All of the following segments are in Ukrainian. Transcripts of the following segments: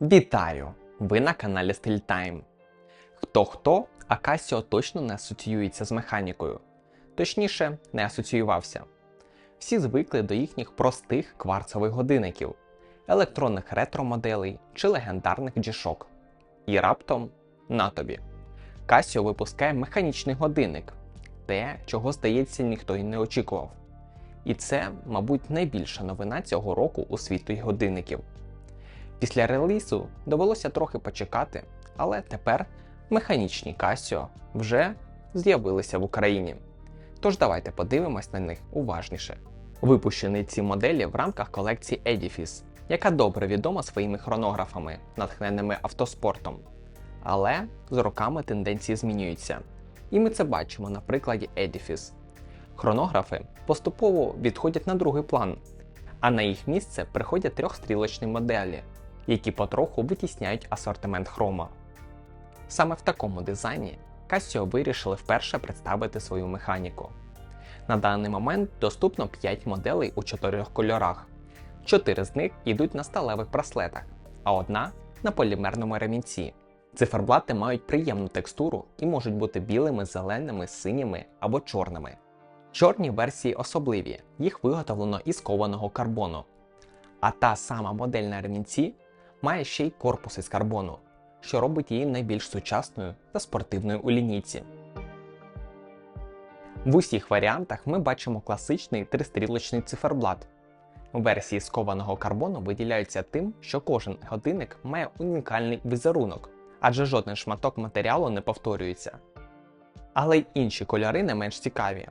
Вітаю! Ви на каналі StillTime. Хто хто, а Casio точно не асоціюється з механікою. Точніше, не асоціювався. Всі звикли до їхніх простих кварцевих годинників, електронних ретро-моделей чи легендарних G-Shock. І раптом на тобі. Casio випускає механічний годинник, те, чого, здається, ніхто й не очікував. І це, мабуть, найбільша новина цього року у світі годинників. Після релізу довелося трохи почекати, але тепер механічні Casio вже з'явилися в Україні. Тож давайте подивимось на них уважніше. Випущені ці моделі в рамках колекції Edifice, яка добре відома своїми хронографами, натхненими автоспортом. Але з роками тенденції змінюються. І ми це бачимо на прикладі Edifice. Хронографи поступово відходять на другий план, а на їх місце приходять трьохстрілочні моделі, які потроху витісняють асортимент хрома. Саме в такому дизайні Casio вирішили вперше представити свою механіку. На даний момент доступно 5 моделей у 4 кольорах. 4 з них йдуть на сталевих браслетах, а одна на полімерному ремінці. Циферблати мають приємну текстуру і можуть бути білими, зеленими, синіми або чорними. Чорні версії особливі, їх виготовлено із кованого карбону. А та сама модель на ремінці має ще й корпус із карбону, що робить її найбільш сучасною та спортивною у лінійці. В усіх варіантах ми бачимо класичний тристрілочний циферблат. Версії з кованого карбону виділяються тим, що кожен годинник має унікальний візерунок, адже жоден шматок матеріалу не повторюється. Але й інші кольори не менш цікаві.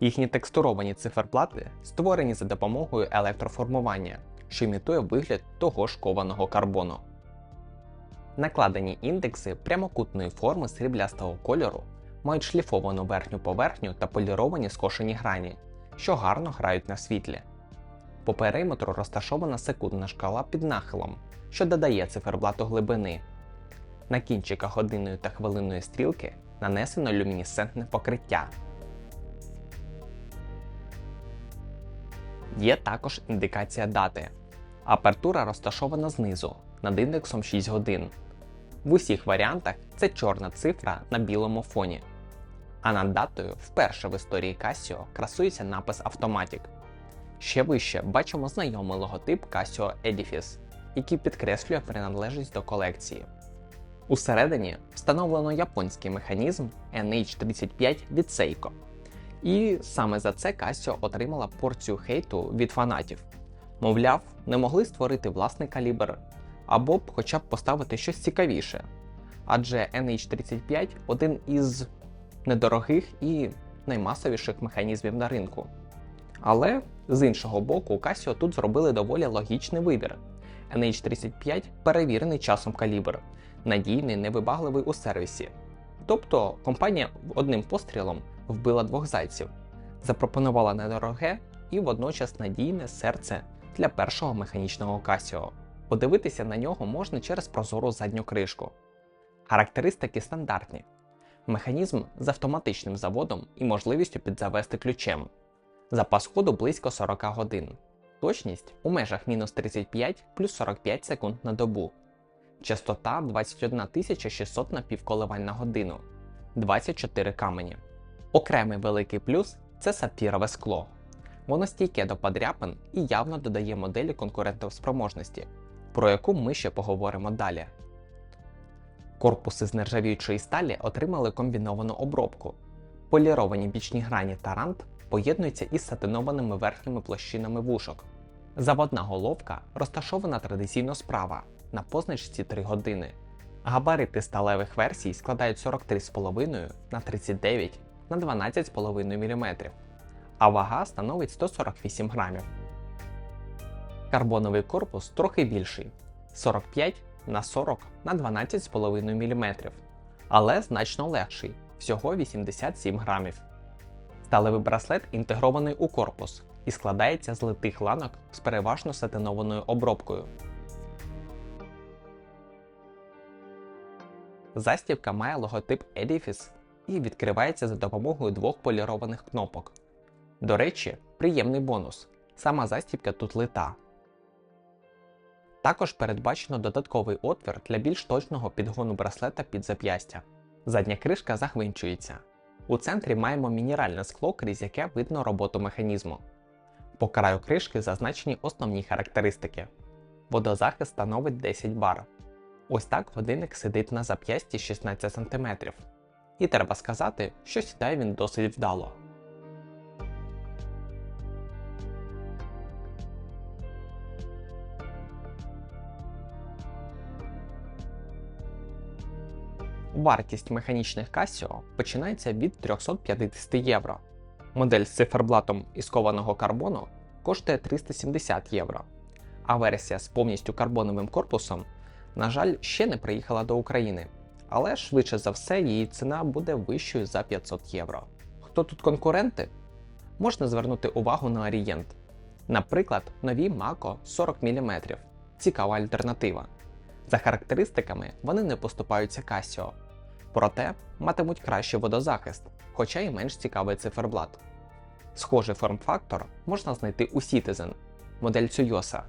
Їхні текстуровані циферблати створені за допомогою електроформування, що імітує вигляд того ж кованого карбону. Накладені індекси прямокутної форми сріблястого кольору мають шліфовану верхню поверхню та поліровані скошені грані, що гарно грають на світлі. По периметру розташована секундна шкала під нахилом, що додає циферблату глибини. На кінчиках годинної та хвилинної стрілки нанесено люмінесцентне покриття. Є також індикація дати. Апертура розташована знизу над індексом 6 годин. В усіх варіантах це чорна цифра на білому фоні. А над датою вперше в історії Casio красується напис Automatic. Ще вище бачимо знайомий логотип Casio Edifice, який підкреслює приналежність до колекції. Усередині встановлено японський механізм NH35 від Seiko. І саме за це Casio отримала порцію хейту від фанатів. Мовляв, не могли створити власний калібр, або б хоча б поставити щось цікавіше. Адже NH35 один із недорогих і наймасовіших механізмів на ринку. Але з іншого боку, Casio тут зробили доволі логічний вибір. NH35 перевірений часом калібр, надійний, невибагливий у сервісі. Тобто компанія одним пострілом вбила двох зайців, запропонувала недороге і водночас надійне серце для першого механічного Casio. Подивитися на нього можна через прозору задню кришку. Характеристики стандартні. Механізм з автоматичним заводом і можливістю підзавести ключем. Запас ходу близько 40 годин. Точність у межах мінус 35 плюс 45 секунд на добу. Частота 21 600 напівколивань на годину, 24 камені. Окремий великий плюс це сапфірове скло. Воно стійке до подряпин і явно додає моделі конкурентоспроможності, про яку ми ще поговоримо далі. Корпуси з нержавіючої сталі отримали комбіновану обробку. Поліровані бічні грані та рант поєднуються із сатинованими верхніми площинами вушок. Заводна головка розташована традиційно справа на позначці 3 години. Габарити сталевих версій складають 43,5 на 39 на 12,5 мм, а вага становить 148 грамів. Карбоновий корпус трохи більший 45 на 40 на 12,5 мм, але значно легший всього 87 грамів. Сталевий браслет інтегрований у корпус і складається з литих ланок з переважно сатинованою обробкою. Застібка має логотип Edifice і відкривається за допомогою двох полірованих кнопок. До речі, приємний бонус. Сама застібка тут лита. Також передбачено додатковий отвір для більш точного підгону браслета під зап'ястя. Задня кришка загвинчується. У центрі маємо мінеральне скло, крізь яке видно роботу механізму. По краю кришки зазначені основні характеристики. Водозахист становить 10 бар. Ось так годинник сидить на зап'ясті 16 см. І треба сказати, що сідає він досить вдало. Вартість механічних Casio починається від 350 євро. Модель з циферблатом із кованого карбону коштує 370 євро, а версія з повністю карбоновим корпусом, на жаль, ще не приїхала до України, але швидше за все її ціна буде вищою за 500 євро. Хто тут конкуренти? Можна звернути увагу на Orient. Наприклад, нові Mako 40 мм. Цікава альтернатива. За характеристиками вони не поступаються Casio, проте матимуть кращий водозахист, хоча й менш цікавий циферблат. Схожий форм-фактор можна знайти у Citizen, модель Tsuyosa.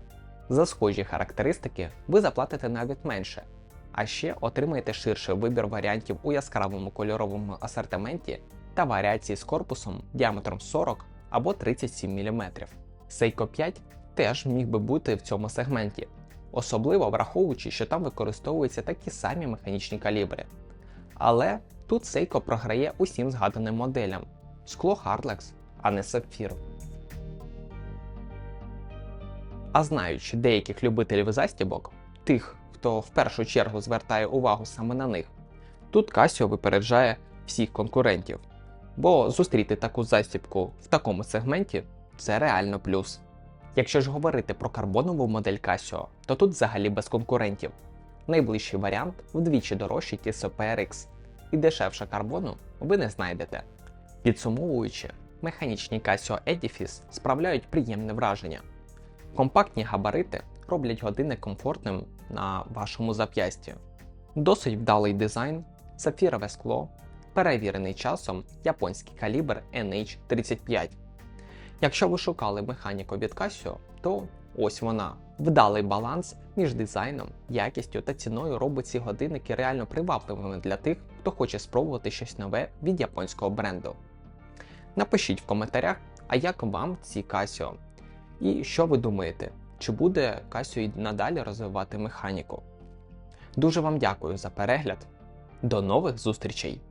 За схожі характеристики ви заплатите навіть менше, а ще отримаєте ширший вибір варіантів у яскравому кольоровому асортименті та варіації з корпусом діаметром 40 або 37 мм. Seiko 5 теж міг би бути в цьому сегменті, особливо враховуючи, що там використовуються такі самі механічні калібри. Але тут Seiko програє усім згаданим моделям скло Hardlex, а не Sapphire. А знаючи деяких любителів застібок, тих, хто в першу чергу звертає увагу саме на них, тут Casio випереджає всіх конкурентів. Бо зустріти таку застібку в такому сегменті це реально плюс. Якщо ж говорити про карбонову модель Casio, то тут взагалі без конкурентів. Найближчий варіант вдвічі дорожчий TSO PRX, і дешевше карбону ви не знайдете. Підсумовуючи, механічні Casio Edifice справляють приємне враження. Компактні габарити роблять годинник комфортним на вашому зап'ясті. Досить вдалий дизайн, сапфірове скло, перевірений часом японський калібр NH35. Якщо ви шукали механіку від Casio, то ось вона. Вдалий баланс між дизайном, якістю та ціною робить ці годинники реально привабливими для тих, хто хоче спробувати щось нове від японського бренду. Напишіть в коментарях, а як вам ці Casio? І що ви думаєте, чи буде Casio і надалі розвивати механіку? Дуже вам дякую за перегляд. До нових зустрічей!